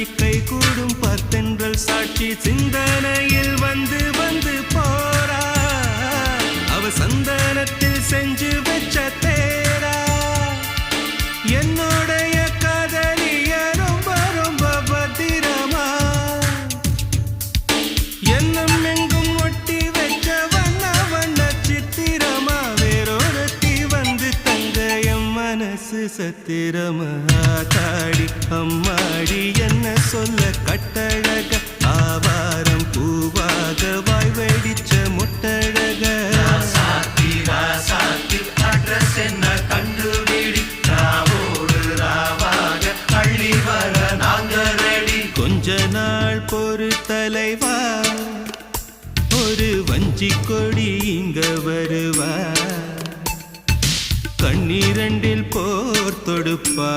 கை கூடும் பத்தென்றல் சாட்சி சிந்தனையில் வந்து வந்து போறா அவ சந்தனத்தில் செஞ்சு மனசு சத்திரமா தாடி. அம்மாடி என்ன சொல்ல கட்டழக? ஆவாரம் பூவாக வாய் வெடிச்ச முட்டழக. என்ன கண்டுபிடி? ராவோடு ராவாக அள்ளி வர நாங்க ரெடி. கொஞ்ச நாள் பொறு தலைவா. ஒரு வஞ்சி கொடி இங்க வருவா. பன்னிரண்டில் போர் தொடுப்பா